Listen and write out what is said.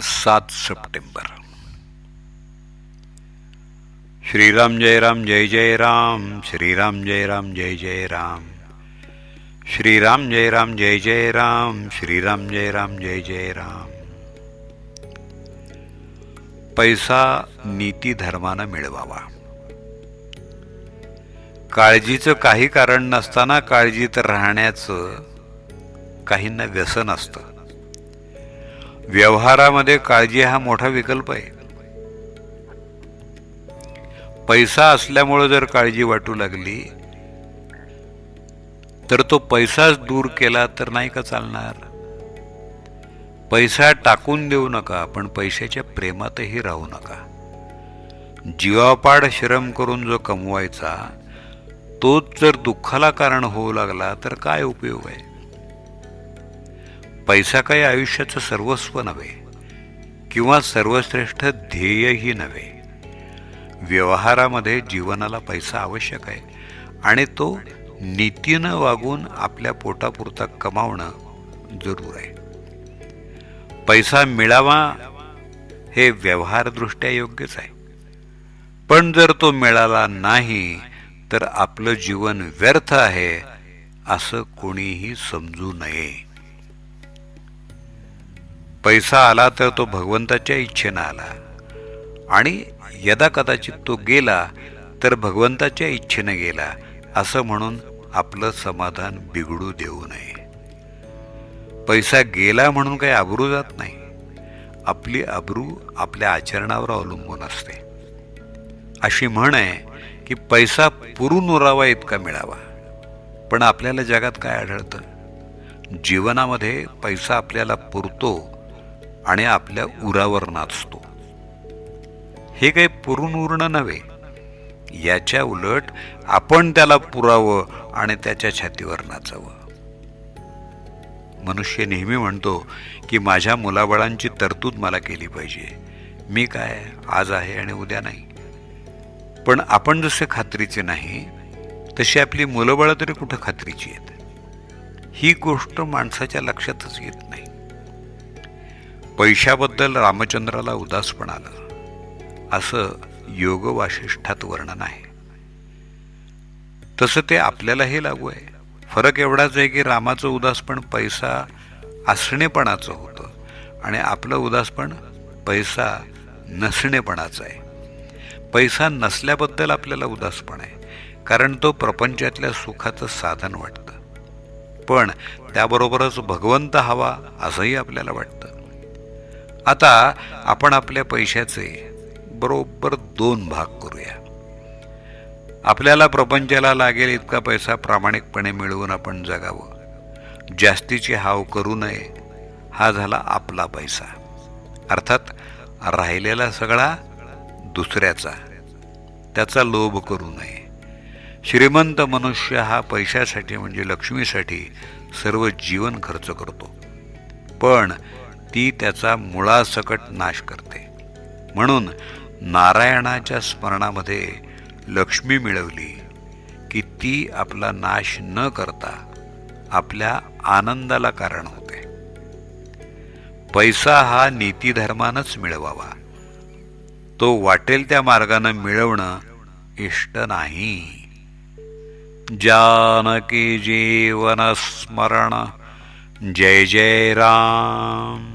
सात सप्टेंबर. श्रीराम जय राम जय जय राम श्रीराम जय राम जय जय राम. श्रीराम जय राम जय जय राम श्रीराम जय राम जय जय राम. पैसा नीती धर्मानं मिळवावा. काळजीचं काही कारण नसताना काळजीत राहण्याचं काहींना व्यसन असतं. व्यवहारामध्ये काळजी हा मोठा विकल्प आहे. पैसा असल्यामुळं जर काळजी वाटू लागली तर तो पैसाच दूर केला तर नाही का चालणार? पैसा टाकून देऊ नका पण पैशाच्या प्रेमातही राहू नका. जीवापाड श्रम करून जो कमवायचा तोच जर दुःखाला कारण होऊ लागला तर काय उपयोग आहे? पैसा काही आयुष्याचं सर्वस्व नव्हे किंवा सर्वश्रेष्ठ ध्येयही नव्हे. व्यवहारामध्ये जीवनाला पैसा आवश्यक आहे आणि तो नीतीनं वागून आपल्या पोटापुरता कमावणं जरूर आहे. पैसा मिळावा हे व्यवहारदृष्ट्या योग्यच आहे. पण जर तो मिळाला नाही तर आपलं जीवन व्यर्थ आहे असं कोणीही समजू नये. पैसा आला तर तो भगवंताच्या इच्छेनं आला. आणि यदा कदाचित तो गेला तर भगवंताच्या इच्छेनं गेला असं म्हणून आपलं समाधान बिघडू देऊ नये. पैसा गेला म्हणून काही आबरू जात नाही. आपली आबरू आपल्या आचरणावर अवलंबून असते. अशी म्हण आहे की पैसा पुरून उरावा इतका मिळावा. पण आपल्याला जगात काय आढळतं? जीवनामध्ये पैसा आपल्याला पुरतो आणि आपल्या उरावर नाचतो. हे काही पुरून उरणं नव्हे. याच्या उलट आपण त्याला पुरावं आणि त्याच्या छातीवर नाचावं. मनुष्य नेहमी म्हणतो की माझ्या मुलाबळांची तरतूद मला केली पाहिजे. मी काय आज आहे आणि उद्या नाही. पण आपण जसे खात्रीचे नाही तशी आपली मुलंबळं तरी कुठं खात्रीची आहेत? ही गोष्ट माणसाच्या लक्षातच येत नाही. पैशाबद्दल रामचंद्राला उदासपण आलं असं योगवाशिष्ठात वर्णन आहे. तसं ते आपल्यालाही लागू आहे. फरक एवढाच आहे की रामाचं उदासपण पैसा असणेपणाचं होतं आणि आपलं उदासपण पैसा नसणेपणाचं आहे. पैसा नसल्याबद्दल आपल्याला उदासपण आहे कारण तो प्रपंचातल्या सुखाचं साधन वाटतं. पण त्याबरोबरच भगवंत हवा असंही आपल्याला वाटतं. आता आपण आपल्या पैशाचे बरोबर दोन भाग करूया. आपल्याला प्रपंचाला लागेल इतका पैसा प्रामाणिकपणे मिळवून आपण जगावं. जास्तीची हाव करू नये हा झाला आपला पैसा. अर्थात राहिलेला सगळा दुसऱ्याचा. त्याचा लोभ करू नये. श्रीमंत मनुष्य हा पैशासाठी म्हणजे लक्ष्मीसाठी सर्व जीवन खर्च करतो. पण ती त्याचा मुळासकट नाश करते. म्हणून नारायणाच्या स्मरणामध्ये लक्ष्मी मिळवली की ती आपला नाश न करता आपल्या आनंदाला कारण होते. पैसा हा नीतीधर्मानच मिळवावा. तो वाटेल त्या मार्गानं मिळवणं इष्ट नाही. जानकी जीवन स्मरण. जय जय राम.